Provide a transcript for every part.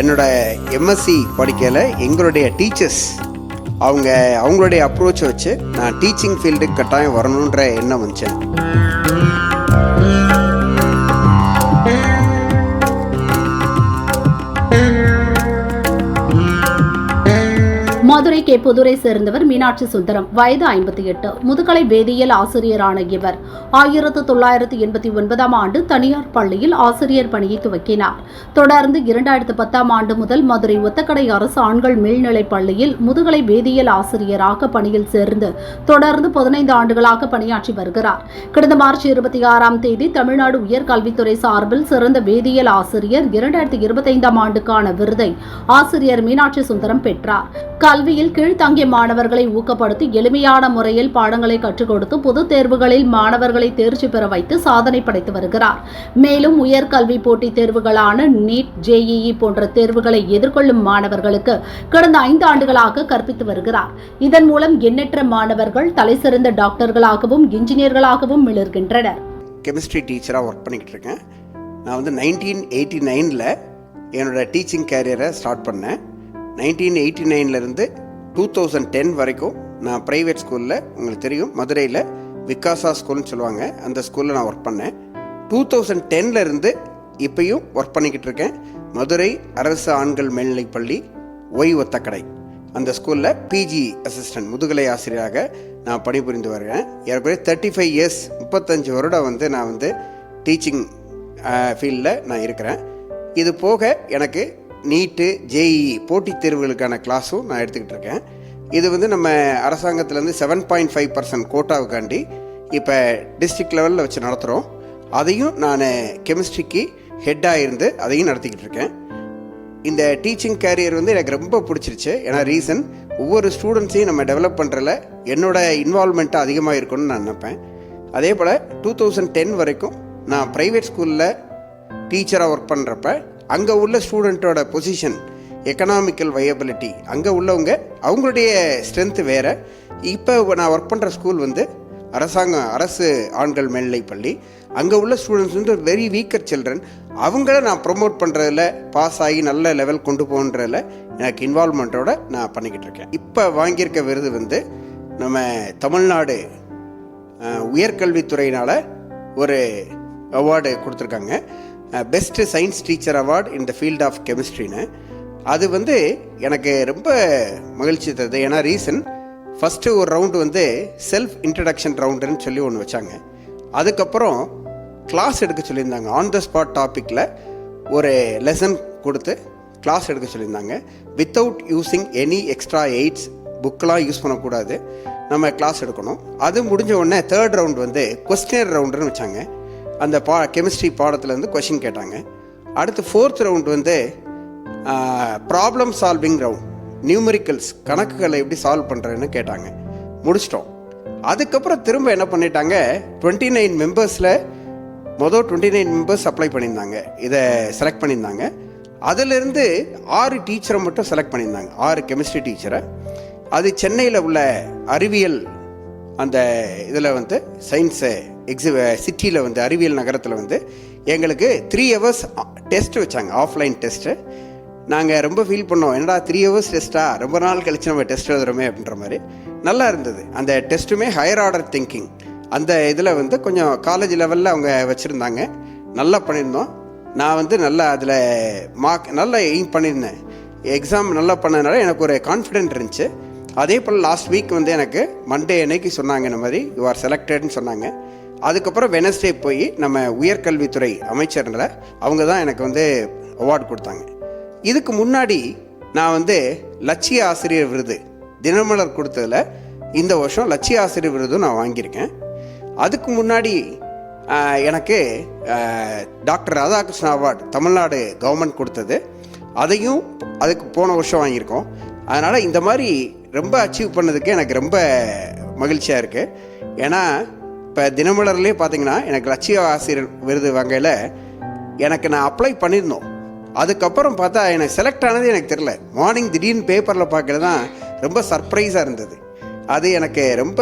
என்னோட எம்எஸ்சி படிக்கையில் எங்களுடைய டீச்சர்ஸ் அவங்க அவங்களுடைய அப்ரோச்சை வச்சு நான் டீச்சிங் ஃபீல்டுக்கு கட்டாயம் வரணுன்ற எண்ணம் வந்துச்சு. மதுரை கே புதுரை சேர்ந்தவர் மீனாட்சி சுந்தரம். வயது ஐம்பத்தி எட்டு. முதுகலை வேதியியல் ஆசிரியரான இவர். ஆயிரத்து தொள்ளாயிரத்து எண்பத்தி ஒன்பதாம் ஆண்டு தனியார் பள்ளியில் ஆசிரியர் பணியை துவக்கினார். தொடர்ந்து இரண்டாயிரத்து பத்தாம் ஆண்டு முதல் மதுரை ஒத்தக்கடை அரசு ஆண்கள் மேல்நிலைப் பள்ளியில் முதுகலை வேதியியல் ஆசிரியராக பணியில் சேர்ந்து தொடர்ந்து பதினைந்து ஆண்டுகளாக பணியாற்றி வருகிறார். கடந்த மார்ச் இருபத்தி ஆறாம் தேதி தமிழ்நாடு உயர்கல்வித்துறை சார்பில் சிறந்த வேதியியல் ஆசிரியர் இரண்டாயிரத்து இருபத்தைந்தாம் ஆண்டுக்கான விருதை ஆசிரியர் மீனாட்சி சுந்தரம் பெற்றார். கல்வி கல்வியில் கீழ்த்தங்கிய மாணவர்களை ஊக்கப்படுத்தி எளிமையான முறையில் பாடங்களை கற்றுக் கொடுத்து பொதுத் தேர்வுகளில் மாணவர்களை தேர்ச்சி பெற வைத்து சாதனை படைத்து வருகிறார். மேலும் உயர்கல்வி போட்டித் தேர்வுகளான நீட் ஜேஇஇ போன்ற தேர்வுகளை எதிர்கொள்ளும் மாணவர்களுக்கு கடந்த ஐந்து ஆண்டுகளாக கற்பித்து வருகிறார். இதன் மூலம் எண்ணற்ற மாணவர்கள் தலைசிறந்த டாக்டர்களாகவும் இன்ஜினியர்களாகவும் மிளர்கின்றனர். கெமிஸ்ட்ரி டீச்சராக ஒர்க் பண்ணிக்கிட்டு இருக்கேன் நான் வந்து நைன்டீன் எயிட்டி நைனில் என்னோட டீச்சிங் கேரியரை ஸ்டார்ட் பண்ணேன். நைன்டீன் எயிட்டி நைன்லேருந்து டூ தௌசண்ட் டென் வரைக்கும் நான் ப்ரைவேட் ஸ்கூலில் உங்களுக்கு தெரியும் மதுரையில் விகாசா ஸ்கூல்னு சொல்லுவாங்க. அந்த ஸ்கூலில் நான் ஒர்க் பண்ணேன். டூ தௌசண்ட் டென்லேருந்து இப்பையும் ஒர்க் பண்ணிக்கிட்டு இருக்கேன். மதுரை அரசு ஆண்கள் மேல்நிலைப் பள்ளி ஒய் ஒத்தக்கடை அந்த ஸ்கூலில் பிஜி அசிஸ்டன்ட் முதுகலை ஆசிரியராக நான் பணிபுரிந்து வருகிறேன். ஏற்கனவே தேர்ட்டி ஃபைவ் இயர்ஸ் முப்பத்தஞ்சு வருடம் வந்து நான் வந்து டீச்சிங் ஃபீல்டில் நான் இருக்கிறேன். இது போக எனக்கு நீட்டு ஜேஇ போட்டித் தேர்வுகளுக்கான கிளாஸும் நான் எடுத்துக்கிட்டு இருக்கேன். இது வந்து நம்ம அரசாங்கத்துலேருந்து செவன் பாயிண்ட் ஃபைவ் பர்சன்ட் கோட்டாவுக்காண்டி இப்போ டிஸ்ட்ரிக்ட் லெவலில் வச்சு நடத்துகிறோம் அதையும் நான் கெமிஸ்ட்ரிக்கு ஹெட்டாக இருந்து அதையும் நடத்திக்கிட்டு இருக்கேன். இந்த டீச்சிங் கேரியர் வந்து எனக்கு ரொம்ப பிடிச்சிருச்சு. ஏன்னா ரீசன் ஒவ்வொரு ஸ்டூடெண்ட்ஸையும் நம்ம டெவலப் பண்ணுறல என்னோட இன்வால்மெண்ட்டு அதிகமாக இருக்கும்னு நான் நினைப்பேன். அதே போல் டூ தௌசண்ட் டென் வரைக்கும் நான் ப்ரைவேட் ஸ்கூலில் டீச்சராக ஒர்க் பண்ணுறப்ப அங்கே உள்ள ஸ்டூடெண்ட்டோட பொசிஷன் எக்கனாமிக்கல் வயபிலிட்டி அங்கே உள்ளவங்க அவங்களுடைய ஸ்ட்ரென்த்து வேறு. இப்போ நான் ஒர்க் பண்ணுற ஸ்கூல் வந்து அரசாங்கம் அரசு ஆண்கள் மேல்நிலை பள்ளி. அங்கே உள்ள ஸ்டூடெண்ட்ஸ் வந்து வெரி வீக்கர் சில்ட்ரன் அவங்கள நான் ப்ரொமோட் பண்ணுறதுல பாஸ் ஆகி நல்ல லெவல் கொண்டு போகிறதுல எனக்கு இன்வால்மெண்ட்டோட நான் பண்ணிக்கிட்டு இருக்கேன். இப்போ வாங்கியிருக்க விருது வந்து நம்ம தமிழ்நாடு உயர்கல்வித்துறையினால் ஒரு அவார்டு கொடுத்துருக்காங்க. Best science teacher award in the field of கெமிஸ்ட்ரின்னு அது வந்து எனக்கு ரொம்ப மகிழ்ச்சி தருது. ஏன்னா ரீசன் ஃபஸ்ட்டு ஒரு ரவுண்டு வந்து செல்ஃப் இன்ட்ரடக்ஷன் ரவுண்டுன்னு சொல்லி ஒன்று வச்சாங்க. அதுக்கப்புறம் கிளாஸ் எடுக்க சொல்லியிருந்தாங்க. ஆன் த ஸ்பாட் டாப்பிக்கில் ஒரு லெசன் கொடுத்து கிளாஸ் எடுக்க சொல்லியிருந்தாங்க. Without using any extra aids புக்கெலாம் யூஸ் பண்ணக்கூடாது. நம்ம கிளாஸ் எடுக்கணும். அது முடிஞ்ச உடனே தேர்ட் ரவுண்ட் வந்து கொஸ்டினர் ரவுண்டுன்னு வச்சாங்க. அந்த பா கெமிஸ்ட்ரி பாடத்துலேருந்து கொஷின் கேட்டாங்க. அடுத்து ஃபோர்த் ரவுண்ட் வந்து ப்ராப்ளம் சால்விங் ரவுண்ட் நியூமெரிக்கல்ஸ் கணக்குகளை எப்படி சால்வ் பண்ணுறேன்னு கேட்டாங்க. முடிச்சிட்டோம். அதுக்கப்புறம் திரும்ப என்ன பண்ணிட்டாங்க? டுவெண்ட்டி நைன் மெம்பர்ஸில் மொதல் டுவெண்ட்டி நைன் மெம்பர்ஸ் அப்ளை பண்ணியிருந்தாங்க. இதை செலக்ட் பண்ணியிருந்தாங்க. அதிலிருந்து ஆறு டீச்சரை மட்டும் செலக்ட் பண்ணியிருந்தாங்க. ஆறு கெமிஸ்ட்ரி டீச்சரை அது சென்னையில் உள்ள அறிவியல் அந்த இதில் வந்து சயின்ஸு எக்ஸி சிட்டியில் வந்து அறிவியல் நகரத்தில் வந்து எங்களுக்கு த்ரீ ஹவர்ஸ் டெஸ்ட் வச்சாங்க ஆஃப்லைன் டெஸ்ட்டு நாங்கள் ரொம்ப ஃபீல் பண்ணோம் என்னடா த்ரீ ஹவர்ஸ் டெஸ்ட்டாக ரொம்ப நாள் கழித்து நம்ம டெஸ்ட் எழுதுறோமே அப்படின்ற மாதிரி. நல்லா இருந்தது. அந்த டெஸ்ட்டுமே ஹையர் ஆர்டர் திங்கிங் அந்த இதில் வந்து கொஞ்சம் காலேஜ் லெவலில் அவங்க வச்சுருந்தாங்க. நல்லா பண்ணியிருந்தோம் நான் வந்து நல்லா அதில் மார்க் நல்லா எய்ம் பண்ணியிருந்தேன் எக்ஸாம் நல்லா பண்ணதுனால எனக்கு ஒரு கான்ஃபிடென்ட் இருந்துச்சு. அதே போல் லாஸ்ட் வீக் வந்து எனக்கு மண்டே அன்னைக்கு சொன்னாங்க இந்த மாதிரி யூ ஆர் செலக்டட்னு சொன்னாங்க. அதுக்கப்புறம் வெனஸ்டே போய் நம்ம உயர்கல்வித்துறை அமைச்சரில் அவங்க தான் எனக்கு வந்து அவார்டு கொடுத்தாங்க. இதுக்கு முன்னாடி நான் வந்து லட்சிய ஆசிரியர் விருது தினமலர் கொடுத்ததில் இந்த வருஷம் லட்சிய ஆசிரியர் விருதும் நான் வாங்கியிருக்கேன். அதுக்கு முன்னாடி எனக்கு doctor Radhakrishnan award Tamil Nadu government கொடுத்தது. அதையும் அதுக்கு போன வருஷம் வாங்கியிருக்கோம். அதனால் இந்த மாதிரி ரொம்ப அச்சீவ் பண்ணதுக்கு எனக்கு ரொம்ப மகிழ்ச்சியாக இருக்குது ஏன்னா இப்போ தினமலர்லேயே பார்த்தீங்கன்னா எனக்கு லட்சிய ஆசிரியர் விருது வகையில் எனக்கு நான் அப்ளை பண்ணியிருந்தோம். அதுக்கப்புறம் பார்த்தா எனக்கு செலக்ட் ஆனது எனக்கு தெரில மார்னிங் திடீர்னு பேப்பரில் பார்க்குறது தான் ரொம்ப சர்ப்ரைஸாக இருந்தது. அது எனக்கு ரொம்ப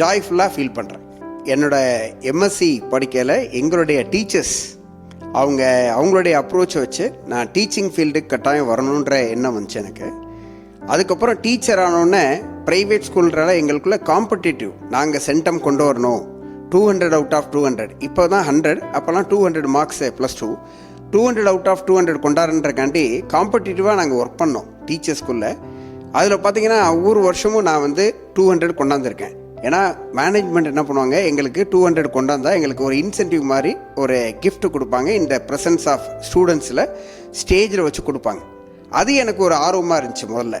ஜாய்ஃபுல்லாக ஃபீல் பண்ணுறேன் என்னோட எம்எஸ்சி படிக்கையில் எங்களுடைய டீச்சர்ஸ் அவங்க அவங்களுடைய அப்ரோச்சை வச்சு நான் டீச்சிங் ஃபீல்டுக்கு கட்டாயம் வரணுன்ற எண்ணம் வந்துச்சு எனக்கு. அதுக்கப்புறம் டீச்சர் ஆனோடனே ப்ரைவேட் ஸ்கூல்னால எங்களுக்குள்ளே காம்படிட்டிவ் நாங்கள் சென்டம் கொண்டு வரணும். Two hundred out of two hundred இப்போ தான் ஹண்ட்ரட் அப்போல்லாம் two hundred marks plus two two hundred out of two hundred கொண்டாடுன்றக்காண்டி காம்படிட்டிவாக நாங்கள் ஒர்க் பண்ணோம் டீச்சர் ஸ்கூலில் அதில் பார்த்தீங்கன்னா ஒவ்வொரு வருஷமும் நான் வந்து டூ ஹண்ட்ரட் கொண்டாந்துருக்கேன். ஏன்னா மேனேஜ்மெண்ட் என்ன பண்ணுவாங்க எங்களுக்கு டூ ஹண்ட்ரட் கொண்டாந்தா எங்களுக்கு ஒரு இன்சென்டிவ் மாதிரி ஒரு கிஃப்ட் கொடுப்பாங்க. இந்த ப்ரெசன்ஸ் ஆஃப் ஸ்டூடெண்ட்ஸில் ஸ்டேஜில் வச்சு கொடுப்பாங்க. அது எனக்கு ஒரு ஆர்வமாக இருந்துச்சு முதல்ல.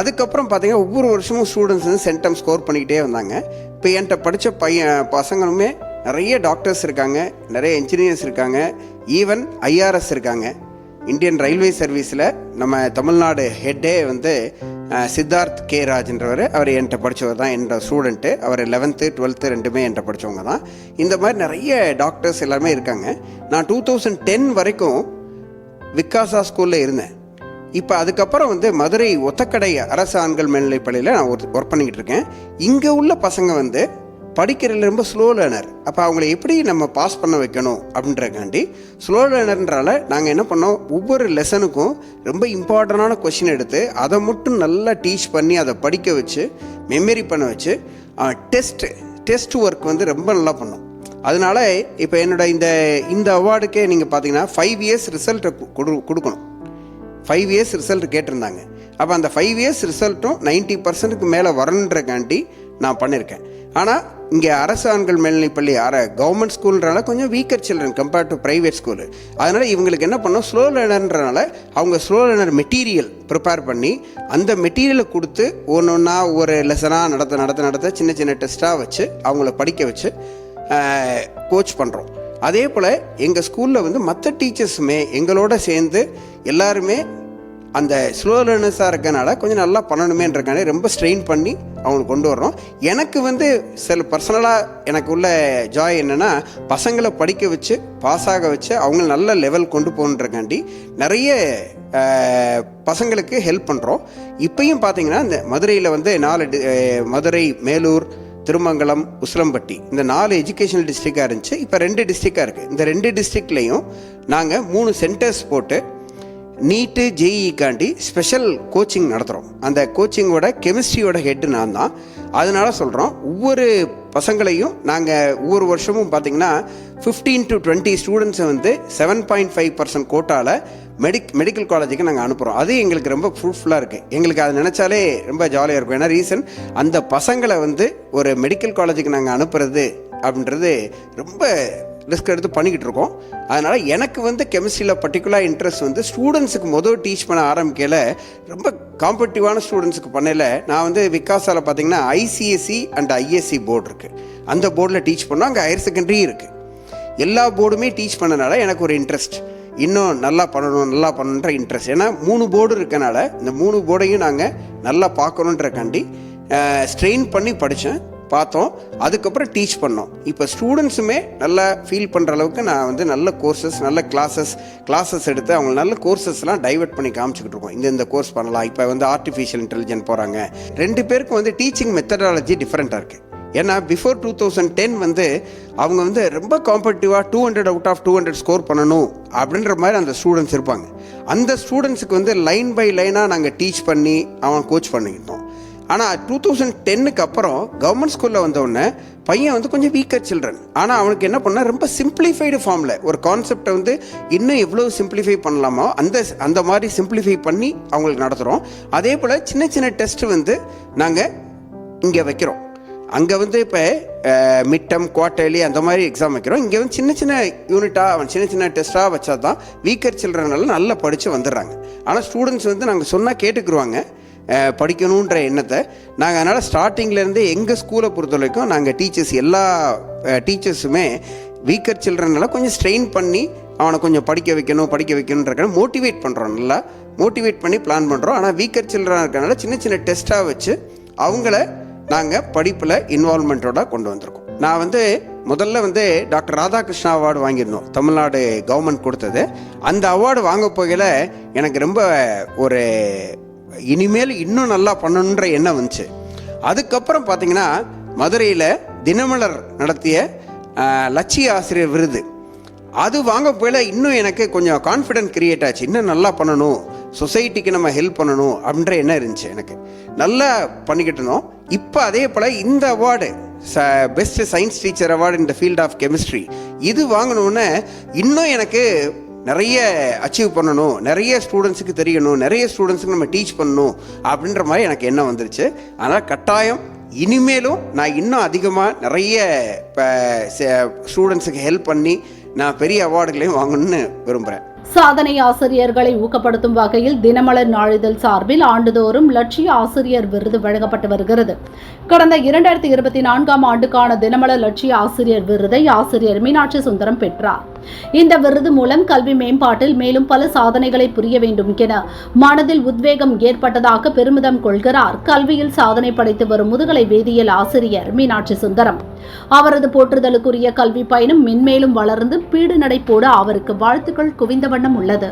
அதுக்கப்புறம் பார்த்தீங்கன்னா ஒவ்வொரு வருஷமும் ஸ்டூடெண்ட்ஸ் வந்து சென்டம் ஸ்கோர் பண்ணிக்கிட்டே வந்தாங்க. இப்போ என்கிட்ட படித்த பையன் பசங்களுமே நிறைய டாக்டர்ஸ் இருக்காங்க நிறைய இன்ஜினியர்ஸ் இருக்காங்க ஈவன் ஐஆர்எஸ் இருக்காங்க. இந்தியன் ரயில்வே சர்வீஸில் நம்ம தமிழ்நாடு ஹெட்டே வந்து சித்தார்த் கே ராஜ்ன்றவர் அவர் என்கிட்ட படித்தவர் தான். என்னோட ஸ்டூடெண்ட்டு அவர் லெவன்த்து டுவெல்த்து ரெண்டுமே என்கிட்ட படித்தவங்க தான். இந்த மாதிரி நிறைய டாக்டர்ஸ் எல்லாருமே இருக்காங்க. நான் டூ தௌசண்ட் டென் வரைக்கும் விக்காசா ஸ்கூலில் இருந்தேன். இப்போ அதுக்கப்புறம் வந்து மதுரை ஒத்தக்கடை அரசு ஆண்கள் மேல்நிலைப் பள்ளியில் நான் ஒர்க் பண்ணிக்கிட்டு இருக்கேன் இங்கே உள்ள பசங்க வந்து படிக்கிறதுல ரொம்ப ஸ்லோ லேர்னர் அப்போ அவங்கள எப்படி நம்ம பாஸ் பண்ண வைக்கணும் அப்படின்றக்காண்டி ஸ்லோ லேர்னர்ன்றால நாங்கள் என்ன பண்ணோம் ஒவ்வொரு லெசனுக்கும் ரொம்ப இம்பார்ட்டண்டான கொஷின் எடுத்து அதை மட்டும் நல்லா டீச் பண்ணி அதை படிக்க வச்சு மெமரி பண்ண வச்சு டெஸ்ட் டெஸ்ட் ஒர்க் வந்து ரொம்ப நல்லா பண்ணோம். அதனால இப்போ என்னோட இந்த இந்த அவார்டுக்கே நீங்கள் பார்த்தீங்கன்னா ஃபைவ் இயர்ஸ் ரிசல்ட்டை கொடு கொடுக்கணும். ஃபைவ் இயர்ஸ் ரிசல்ட் கேட்டிருந்தாங்க. அப்போ அந்த ஃபைவ் இயர்ஸ் ரிசல்ட்டும் நைன்ட்டி பர்சன்ட்டுக்கு மேலே வரணுன்றக்காண்டி நான் பண்ணியிருக்கேன் ஆனால் இங்கே அரசு ஆண்கள் மேல்நிலைப்பள்ளி அர கவர்மெண்ட் ஸ்கூல்ன்றனால கொஞ்சம் weaker children compared to private school அதனால் இவங்களுக்கு என்ன பண்ணோம் ஸ்லோ லேர்னர்ன்றனால அவங்க ஸ்லோ லேர்னர் மெட்டீரியல் ப்ரிப்பேர் பண்ணி அந்த மெட்டீரியலை கொடுத்து ஒன்று ஒன்றா ஒரு லெசனாக நடத்த நடத்த நடத்த சின்ன சின்ன டெஸ்ட்டாக வச்சு அவங்கள படிக்க வச்சு கோச் பண்ணுறோம் அதே போல் எங்கள் ஸ்கூலில் வந்து மற்ற டீச்சர்ஸுமே எங்களோட சேர்ந்து எல்லாருமே அந்த ஸ்லோ லேர்னர்ஸாக இருக்கனால கொஞ்சம் நல்லா பண்ணணுமேன்றக்கான ரொம்ப ஸ்ட்ரெயின் பண்ணி அவங்களுக்கு கொண்டு வர்றோம். எனக்கு வந்து சில பர்சனலாக எனக்கு உள்ள ஜாய் என்னென்னா பசங்களை படிக்க வச்சு பாஸ் ஆக வச்சு அவங்கள நல்ல லெவல் கொண்டு போகணுன்றக்காண்டி நிறைய பசங்களுக்கு ஹெல்ப் பண்ணுறோம் இப்பையும் பார்த்தீங்கன்னா இந்த மதுரையில் வந்து நாலு டி- மதுரை மேலூர் திருமங்கலம் உசிலம்பட்டி. இந்த நாலு எஜுகேஷனல் டிஸ்ட்ரிக்டாக இருந்துச்சு. இப்போ ரெண்டு டிஸ்ட்ரிக்டாக இருக்குது இந்த ரெண்டு டிஸ்ட்ரிக்ட்லேயும் நாங்கள் மூணு சென்டர்ஸ் போட்டு நீட்டு ஜேஇக்காண்டி ஸ்பெஷல் கோச்சிங் நடத்துகிறோம் அந்த கோச்சிங்கோட கெமிஸ்ட்ரியோட ஹெட்டு நான் தான் அதனால சொல்கிறோம் ஒவ்வொரு பசங்களையும் நாங்கள் ஒவ்வொரு வருஷமும் பார்த்தீங்கன்னா ஃபிஃப்டீன் டு டுவெண்ட்டி ஸ்டூடெண்ட்ஸை வந்து செவன் பாயிண்ட் ஃபைவ் பர்சன்ட் கோட்டாவில் மெடிக் மெடிக்கல் காலேஜுக்கு நாங்கள் அனுப்புகிறோம் அது எங்களுக்கு ரொம்ப ஃப்ரூட்ஃபுல்லாக இருக்குது எங்களுக்கு அதை நினச்சாலே ரொம்ப ஜாலியாக இருக்கும். ஏன்னா ரீசன் அந்த பசங்களை வந்து ஒரு மெடிக்கல் காலேஜுக்கு நாங்கள் அனுப்புறது அப்படின்றது ரொம்ப ரிஸ்க் எடுத்து பண்ணிக்கிட்டு இருக்கோம். அதனால் எனக்கு வந்து கெமிஸ்ட்ரியில் பர்டிகுலர் இன்ட்ரெஸ்ட் வந்து ஸ்டூடெண்ட்ஸுக்கு மொதல் டீச் பண்ண ஆரம்பிக்கல ரொம்ப காம்படிட்டிவான ஸ்டூடெண்ட்ஸுக்கு பண்ணல நான் வந்து விகாசாவில் பார்த்தீங்கன்னா ஐசிஎஸ்சி அண்ட் ஐஎஸ்சி போர்டு இருக்குது அந்த போர்டில் டீச் பண்ணோம். அங்கே ஹையர் செகண்டரி இருக்குது எல்லா போர்டுமே டீச் பண்ணனால எனக்கு ஒரு இன்ட்ரெஸ்ட் இன்னும் நல்லா பண்ணணும் நல்லா பண்ணணுன்ற இன்ட்ரெஸ்ட் ஏன்னா மூணு போர்டு இருக்கனால இந்த மூணு போர்டையும் நாங்கள் நல்லா பார்க்கணுன்றக்காண்டி ஸ்ட்ரெயின் பண்ணி படித்தேன் பார்த்தோம். அதுக்கப்புறம் டீச் பண்ணோம். இப்போ ஸ்டூடெண்ட்ஸுமே நல்லா ஃபீல் பண்ணுற அளவுக்கு நான் வந்து நல்ல கோர்சஸ் நல்ல கிளாஸஸ் கிளாஸஸ் எடுத்து அவங்க நல்ல கோர்சஸ்லாம் டைவர்ட் பண்ணி காமிச்சிக்கிட்டு இருக்கோம். இந்த இந்த கோர்ஸ் பண்ணலாம். இப்போ வந்து ஆர்டிஃபிஷியல் இன்டெலிஜென்ட் போகிறாங்க ரெண்டு பேருக்கும் வந்து டீச்சிங் மெத்தடாலஜி டிஃப்ரெண்ட்டாக இருக்குது ஏன்னா பிஃபோர் டூ தௌசண்ட் டென் வந்து அவங்க வந்து ரொம்ப காம்படிட்டிவாக two hundred out of two hundred score பண்ணணும் அப்படின்ற மாதிரி அந்த ஸ்டூடெண்ட்ஸ் இருப்பாங்க. அந்த ஸ்டூடெண்ட்ஸுக்கு வந்து லைன் பை லைனாக நாங்கள் டீச் பண்ணி அவன் கோச் பண்ணிக்கிட்டோம். ஆனால் டூ தௌசண்ட் டென்னுக்கு அப்புறம் கவர்மெண்ட் ஸ்கூலில் வந்தவுடனே பையன் வந்து கொஞ்சம் வீக்கர் சில்ட்ரன் ஆனால் அவனுக்கு என்ன பண்ணால் ரொம்ப சிம்பிளிஃபைடு ஃபார்மில் ஒரு கான்செப்டை வந்து இன்னும் எவ்வளோ சிம்பிளிஃபை பண்ணலாமோ அந்த அந்த மாதிரி சிம்பிளிஃபை பண்ணி அவங்களுக்கு நடத்துகிறோம் அதே போல் சின்ன சின்ன டெஸ்ட்டு வந்து நாங்கள் இங்கே வைக்கிறோம். அங்கே வந்து இப்போ மிட்டம் குவார்டர்லி அந்த மாதிரி எக்ஸாம் வைக்கிறோம். இங்கே வந்து சின்ன சின்ன யூனிட்டாக அவன் சின்ன சின்ன டெஸ்ட்டாக வச்சா தான் வீக்கர் சில்ட்ரனால நல்லா படித்து வந்துடுறாங்க. ஆனால் ஸ்டூடெண்ட்ஸ் வந்து நாங்கள் சொன்னால் கேட்டுக்குருவாங்க. படிக்கணுன்ற எண்ணத்தை. நாங்கள் அதனால் ஸ்டார்டிங்லேருந்து எங்கள் ஸ்கூலை பொறுத்த வரைக்கும் நாங்கள் டீச்சர்ஸ் எல்லா டீச்சர்ஸுமே வீக்கர் சில்ட்ரனெல்லாம் கொஞ்சம் ஸ்ட்ரெயின் பண்ணி அவனை கொஞ்சம் படிக்க வைக்கணும் படிக்க வைக்கணுன்ற மோட்டிவேட் பண்ணுறோம் நல்லா மோட்டிவேட் பண்ணி பிளான் பண்ணுறோம் ஆனால் வீக்கர் சில்ட்ரனாக இருக்கிறனால சின்ன சின்ன டெஸ்ட்டாக வச்சு அவங்கள நாங்கள் படிப்பில் இன்வால்மெண்ட்டோட கொண்டு வந்திருக்கோம். நான் வந்து முதல்ல வந்து டாக்டர் ராதாகிருஷ்ணா அவார்டு வாங்கியிருந்தோம். தமிழ்நாடு கவர்மெண்ட் கொடுத்தது. அந்த அவார்டு வாங்க போகையில் எனக்கு ரொம்ப ஒரு இனிமேல் இன்னும் நல்லா பண்ணணுன்ற எண்ணம் வந்துச்சு. அதுக்கப்புறம் பார்த்தீங்கன்னா மதுரையில் தினமலர் நடத்திய லட்சிய ஆசிரியர் விருது. அது வாங்க போயில இன்னும் எனக்கு கொஞ்சம் கான்ஃபிடென்ட் கிரியேட் ஆச்சு. இன்னும் நல்லா பண்ணணும். சொசைட்டிக்கு நம்ம ஹெல்ப் பண்ணணும் அப்படின்ற எண்ணம் இருந்துச்சு எனக்கு. நல்லா பண்ணிக்கிட்டு இருந்தோம். இப்போ அதே போல் இந்த அவார்டு ச பெஸ்ட் சயின்ஸ் டீச்சர் அவார்டு இந்த ஃபீல்ட் ஆஃப் கெமிஸ்ட்ரி இது வாங்கினோன்னே இன்னும் எனக்கு நிறைய அச்சீவ் பண்ணணும் நிறைய ஸ்டூடெண்ட்ஸுக்கு தெரியணும் நிறைய ஸ்டூடெண்ட்ஸுக்கு நம்ம டீச் பண்ணணும் அப்படின்ற மாதிரி எனக்கு எண்ணம் வந்துருச்சு. ஆனால் கட்டாயம் இனிமேலும் நான் இன்னும் அதிகமாக நிறைய இப்போ ஸ்டூடெண்ட்ஸுக்கு ஹெல்ப் பண்ணி நான் பெரிய அவார்டுகளையும் வாங்கணும்னு விரும்புகிறேன் சாதனை ஆசிரியர்களை ஊக்கப்படுத்தும் வகையில் தினமலர் நாளிதழ் சார்பில் ஆண்டுதோறும் லட்சிய ஆசிரியர் விருது வழங்கப்பட்டு வருகிறது. கடந்த இரண்டாயிரத்தி இருபத்தி நான்காம் ஆண்டுக்கான தினமலர் லட்சிய ஆசிரியர் விருதை ஆசிரியர் மீனாட்சி சுந்தரம் பெற்றார். இந்த விருது மூலம் கல்வி மேம்பாட்டில் மேலும் பல சாதனைகளை புரிய வேண்டும் என மனதில் உத்வேகம் ஏற்பட்டதாக பெருமிதம் கொள்கிறார் கல்வியில் சாதனை படைத்து வரும் முதுகலை வேதியியல் ஆசிரியர் மீனாட்சி சுந்தரம். அவரது போற்றுதலுக்குரிய கல்வி பயணம் மென்மேலும் வளர்ந்து பீடு நடை போட அவருக்கு வாழ்த்துக்கள் குவிந்த வண்ணம் உள்ளது.